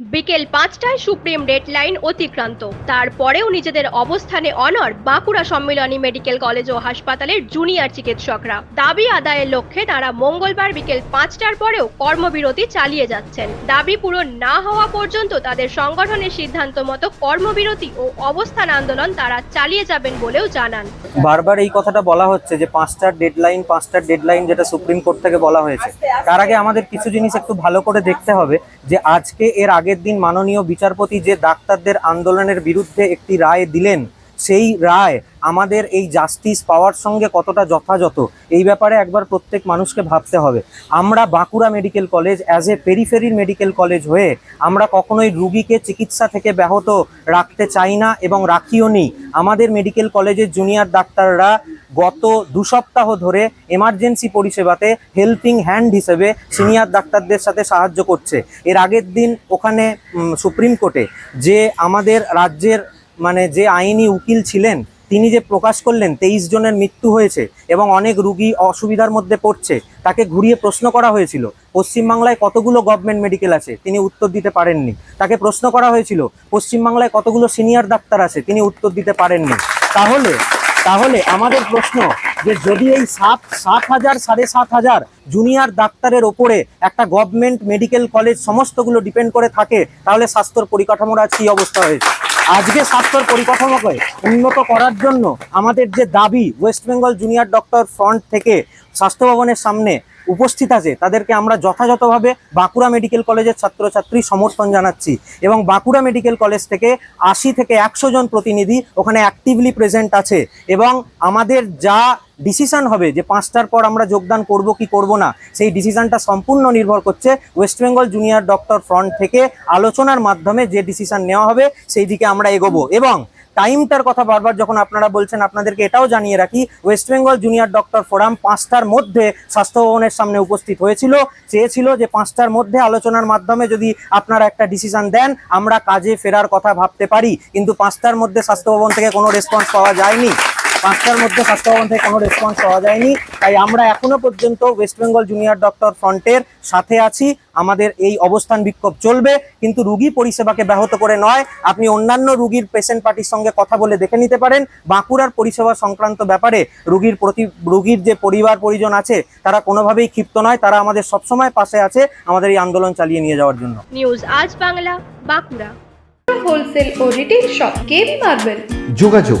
বিকেল পাঁচটায় supreme deadline অতিক্রান্ত। তারপরেও নিজেদের অবস্থানে অনর বাঁকুড়া সম্মিলনী মেডিকেল কলেজ ও হাসপাতালের জুনিয়র চিকিৎসকরা। দাবি আদায়ের লক্ষ্যে তারা মঙ্গলবার বিকেল পাঁচটার পরেও কর্মবিরতি চালিয়ে যাচ্ছেন। দাবি পূরণ না হওয়া পর্যন্ত তাদের সংগঠনের সিদ্ধান্ত মতো কর্মবিরতি ও অবস্থান আন্দোলন তারা চালিয়ে যাবেন বলেও জানান। বারবার এই কথাটা বলা হচ্ছে যে পাঁচটার ডেডলাইন পাঁচটার ডেডলাইন যেটা সুপ্রিম কোর্ট থেকে বলা হয়েছে। তার আগে আমাদের কিছু জিনিস একটু ভালো করে দেখতে হবে যে আজকে এর আগের দিন মাননীয় বিচারপতি যে ডাক্তারদের আন্দোলনের বিরুদ্ধে একটি রায় দিলেন, সেই রায় আমাদের এই জাস্টিস পাওয়ার সঙ্গে কতটা যথাযথ, এই ব্যাপারে একবার প্রত্যেক মানুষকে ভাবতে হবে। আমরা Bankura medical college as a পেরিফেরির medical college হয়ে আমরা কখনোই রুগীকে চিকিৎসা থেকে ব্যাহত রাখতে চাই না এবং রাখিও নি। আমাদের মেডিকেল কলেজের জুনিয়র ডাক্তাররা গত দু সপ্তাহ ধরে এমার্জেন্সি পরিষেবাতে হেল্পিং হ্যান্ড হিসেবে সিনিয়র ডাক্তারদের সাথে সাহায্য করছে। এর আগের দিন ওখানে সুপ্রিম কোর্টে যে আমাদের রাজ্যের মানে যে আইনি উকিল ছিলেন, তিনি যে প্রকাশ করলেন, তেইশ জনের মৃত্যু হয়েছে এবং অনেক রুগী অসুবিধার মধ্যে পড়ছে, তাকে ঘুরিয়ে প্রশ্ন করা হয়েছিল, পশ্চিমবাংলায় কতগুলো গভর্নমেন্ট মেডিকেল আছে? তিনি উত্তর দিতে পারেননি। তাকে প্রশ্ন করা হয়েছিল, পশ্চিমবাংলায় কতগুলো সিনিয়র ডাক্তার আছে? তিনি উত্তর দিতে পারেননি। তাহলে তাহলে আমাদের প্রশ্ন যে যদি এই সাত সাত হাজার, সাড়ে সাত হাজার জুনিয়র ডাক্তারের ওপরে একটা গভর্নমেন্ট মেডিকেল কলেজ সমস্তগুলো ডিপেন্ড করে থাকে, তাহলে স্বাস্থ্যর পরিকাঠামোর আজ কী অবস্থা হয়েছে? আজকে স্বাস্থ্যর পরিকাঠামোকে উন্নত করার জন্য আমাদের যে দাবি West Bengal junior doctor front থেকে স্বাস্থ্য ভবনের সামনে উপস্থিত আছে। তাদেরকে আমরা যথাযথভাবে বাঁকুড়া মেডিকেল কলেজের ছাত্রছাত্রী সমর্থন জানাচ্ছি এবং বাঁকুড়া মেডিকেল কলেজ থেকে আশি থেকে একশো জন প্রতিনিধি ওখানে অ্যাক্টিভলি প্রেজেন্ট আছে এবং আমাদের যা ডিসিশান হবে যে পাঁচটার পর আমরা যোগদান করব কি করব না, সেই ডিসিশনটা সম্পূর্ণ নির্ভর করছে West Bengal junior doctor front থেকে আলোচনার মাধ্যমে যে ডিসিশান নেওয়া হবে, সেই দিকে আমরা এগোবো এবং টাইমটার কথা বারবার যখন আপনারা বলছেন, আপনাদেরকে এটাও জানিয়ে রাখি West Bengal junior doctor forum পাঁচটার মধ্যে স্বাস্থ্য ভবনের সামনে উপস্থিত হয়েছিল। চেয়েছিল যে পাঁচটার মধ্যে আলোচনার মাধ্যমে যদি আপনারা একটা ডিসিশন দেন, আমরা কাজে ফেরার কথা ভাবতে পারি। কিন্তু পাঁচটার মধ্যে স্বাস্থ্য ভবন থেকে কোনো রেসপন্স পাওয়া যায়নি। পাঁচটার মধ্যে স্বাস্থ্য ভবন থেকে কোনো রেসপন্স পাওয়া যায়নি। তাই আমরা এখনও পর্যন্ত ওয়েস্ট বেঙ্গল জুনিয়র ডক্টর ফ্রন্টের সাথে আছি। আমাদের এই অবস্থান বিক্ষোভ চলবে কিন্তু রুগী পরিষেবাকে ব্যাহত করে নয়। আপনি অন্যান্য রুগীর পেশেন্ট পার্টির সঙ্গে কথা বলে দেখে নিতে পারেন। বাঁকুড়ার পরিষেবা সংক্রান্ত ব্যাপারে রুগীর প্রতি রুগীর যে পরিবার পরিজন আছে তারা কোনোভাবেই ক্ষিপ্ত নয়। তারা আমাদের সবসময় পাশে আছে আমাদের এই আন্দোলন চালিয়ে নিয়ে যাওয়ার জন্য। নিউজ আজ বাংলা বাঁকুড়া। হোলসেল ও রিটেল শপ কেবি মার্বেল যোগাযোগ